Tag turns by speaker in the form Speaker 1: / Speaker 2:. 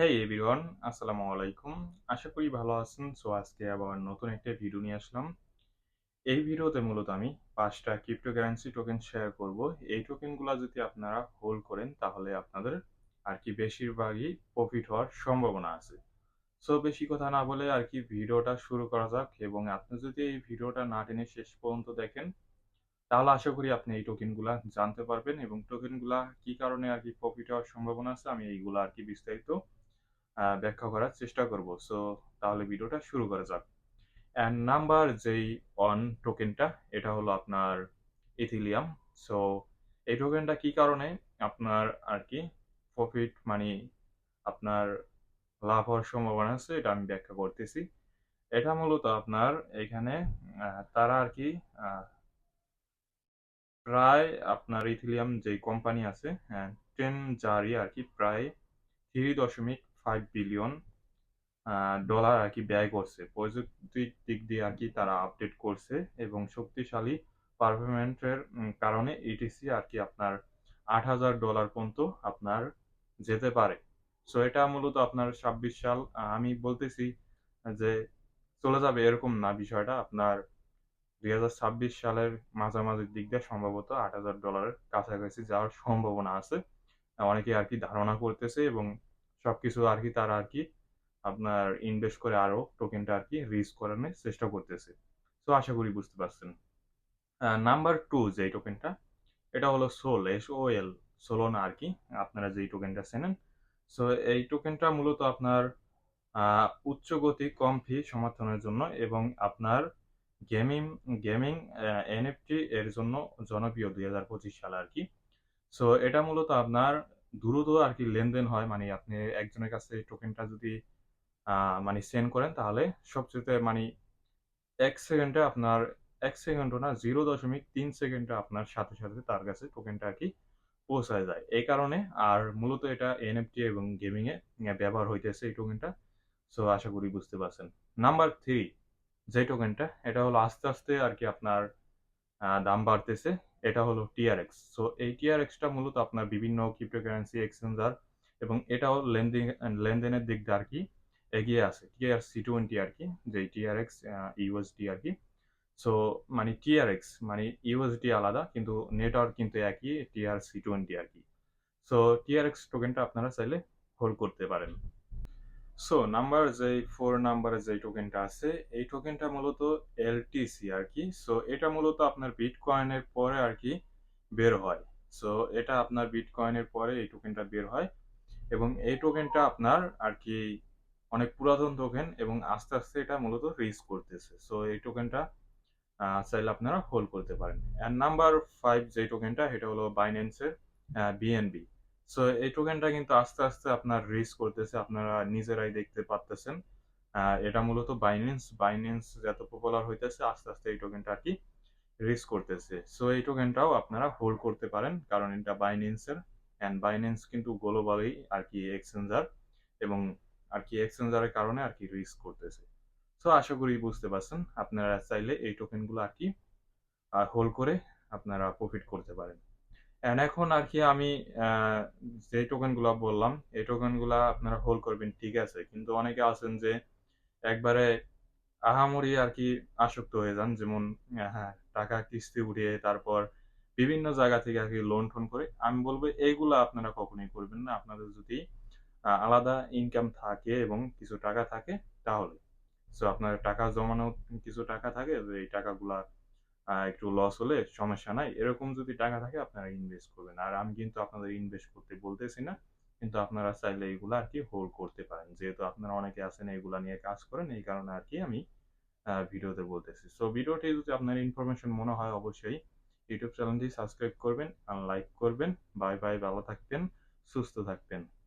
Speaker 1: হেই everyone আসসালামু আলাইকুম। আশা করি ভালো আছেন। সো আজকে আবার নতুন একটা ভিডিও নিয়ে আসলাম। এই ভিডিওতে মূলত আমি পাঁচটা ক্রিপ্টোকারেন্সি টোকেন শেয়ার করব। এই টোকেনগুলো যদি আপনারা হোল্ড করেন, তাহলে আপনাদের আর কি বেশিরভাগই প্রফিট হওয়ার সম্ভাবনা আছে। সো বেশি কথা না বলে আর কি ভিডিওটা শুরু করা যাক এবং আপনি যদি এই ভিডিওটা না টেনে শেষ পর্যন্ত দেখেন, তাহলে আশা করি আপনি এই টোকেনগুলা জানতে পারবেন এবং টোকেনগুলা কি কারণে আর কি প্রফিট হওয়ার সম্ভাবনা আছে, আমি এইগুলো আর কি বিস্তারিত ব্যাখ্যা করার চেষ্টা করব। সো তাহলে ভিডিওটা শুরু করা যাক। অ্যান্ড নাম্বার যেই অন টোকেনটা এটা হলো আপনার ইথিলিয়াম সো এই টোকেনটা কি কারণে? আপনার আর কি প্রফিট মানে আপনার লাভ হওয়ার সম্ভাবনা আছে, এটা আমি ব্যাখ্যা করতেছি। এটা মূলত আপনার এখানে তারা আর কি প্রায় আপনার ইথিলিয়াম যে কোম্পানি আছে হ্যাঁ টেন জারি আর কি প্রায় থ্রি দশমিক ফাইভ বিলিয়ন ডলার আর কি ব্যয় করছে। প্রযুক্তির দিক দিয়ে আর কি তারা আপডেট করছে এবং শক্তিশালী পারফরমেন্সের কারণে ইটিসি আর কি আপনার আট হাজার ডলার পর্যন্ত আপনার যেতে পারে। সো এটা মূলত আপনার ছাব্বিশ সাল আমি বলতেছি যে চলে যাবে এরকম না বিষয়টা। আপনার দুই হাজার ছাব্বিশ সালের মাঝামাঝির দিক দিয়ে সম্ভবত আট হাজার ডলারের কাছাকাছি যাওয়ার সম্ভাবনা আছে। অনেকে আর কি ধারণা করতেছে এবং সবকিছু আর কি তারা আর কি আপনার ইনভেস্ট করে আরও টোকেনটা আর কি রিস্ক করানোর চেষ্টা করতেছে। তো আশা করি বুঝতে পারছেন। নাম্বার টু যে টোকেনটা এটা হলো সোল এস ও এল সোলোনা আর কি আপনারা যেই টোকেনটা চেনেন। সো এই টোকেনটা মূলত আপনার উচ্চ গতি কম ফি সমর্থনের জন্য এবং আপনার গেমিং গেমিং এনএফটি এর জন্য জনপ্রিয় দুই হাজার পঁচিশ সালে আর কি সো এটা মূলত আপনার দ্রুত আর কি লেনদেন হয় মানে আপনি একজনের কাছে টোকেনটা যদি মানে সেন্ড করেন, তাহলে সবচেয়ে মানে এক সেকেন্ডে আপনার, এক সেকেন্ডও না জিরো দশমিক তিন সেকেন্ডে আপনার সাথে সাথে তার কাছে টোকেনটা আর কি পৌঁছায় যায়। এই কারণে, আর মূলত এটা এনএফটি এবং গেমিংয়ে ব্যবহার হইতেছে এই টোকেনটা সো আশা করি বুঝতে পারছেন। নাম্বার থ্রি যে টোকেনটা এটা হলো আস্তে আস্তে আর কি আপনার দাম বাড়তেছে। এটা হলো টিআরএক্স সো এই টিআরএক্সটা মূলত আপনার বিভিন্ন ক্রিপ্টোকারেন্সি এক্সচেঞ্জার এবং এটাও লেনদেন, লেনদেনের দিক দিয়ে আর কি এগিয়ে আছে। টিআর সি টোয়েন্টি আর কি যে টিআরএক্স ইউএসডি আর কি। সো মানে টিআরএক্স মানে ইউএসডি আলাদা, কিন্তু নেটওয়ার্ক কিন্তু একই টিআর সি টোয়েন্টি আর কি। সো টিআরএক্স টোকেনটা আপনারা চাইলে হোল্ড করতে পারেন। সো নাম্বার যে ফোর নাম্বারে যে টোকেনটা আছে, এই টোকেনটা মূলত এলটিসি আর কি। সো এটা মূলত আপনার বিটকয়েনের পরে আর কি বের হয়। সো এটা আপনার বিটকয়েনের পরে এই টোকেনটা বের হয় এবং এই টোকেনটা আপনার আর কি অনেক পুরাতন টোকেন এবং আস্তে আস্তে এটা মূলত রিস করতেছে। সো এই টোকেনটা চাইলে আপনারা হোল্ড করতে পারেন। অ্যান্ড নাম্বার ফাইভ যে টোকেনটা সেটা হলো বাইন্যান্সের বিএনবি সো এই টোকেনটা কিন্তু আস্তে আস্তে আপনার রিস করতেছে, আপনারা নিজেরাই দেখতে পারতেছেন। এটা মূলত বাইন্যান্স বাইন্যান্স যত পপুলার হইতেছে, আস্তে আস্তে এই টোকেনটা আর কি রিস করতেছে। সো এই টোকেনটাও আপনারা হোল্ড করতে পারেন, কারণ এটা বাইন্যান্সের অ্যান্ড বাইন্যান্স কিন্তু গ্লোবালি আর কি এক্সচেঞ্জার এবং আর কি এক্সচেঞ্জারের কারণে আর কি রিস্ক করতেছে। সো আশা করি বুঝতে পারছেন, আপনারা চাইলে এই টোকেনগুলো আর কি হোল্ড করে আপনারা প্রফিট করতে পারেন। এন্ড এখন আর কি আমি যে টোকেনগুলো বললাম, এই টোকেনগুলো আপনারা হোল্ড করবেন, ঠিক আছে। কিন্তু অনেকে আছেন যে একবারে আহামরি আর কি আসক্ত হয়ে যান, যেমন হ্যাঁ টাকা কিস্তি উঠিয়ে তারপর বিভিন্ন জায়গা থেকে আর কি লোন টোন করে। আমি বলব এইগুলা আপনারা কখনোই করবেন না। আপনাদের যদি আলাদা ইনকাম থাকে এবং কিছু টাকা থাকে, তাহলে। সো আপনার টাকা জমানো কিছু টাকা থাকে, যে এই টাকাগুলা একটু লস হলে সমস্যা নাই। এরকম যদি টাকা থাকে, আপনারা ইনভেস্ট করবেন। আর আমি কিন্তু আপনাদের ইনভেস্ট করতে বলতেছি না, কিন্তু আপনারা চাইলে এগুলো আর কি হোল্ড করতে পারেন। যেহেতু আপনারা অনেকে আছেন, এগুলা নিয়ে কাজ করেন, এই কারণে আর কি আমি ভিডিওতে বলতেছি। সো ভিডিওটি যদি আপনার ইনফরমেশন মনে হয়, অবশ্যই ইউটিউব চ্যানেলটি সাবস্ক্রাইব করবেন আর লাইক করবেন। বাই বাই ভালো থাকবেন, সুস্থ থাকবেন।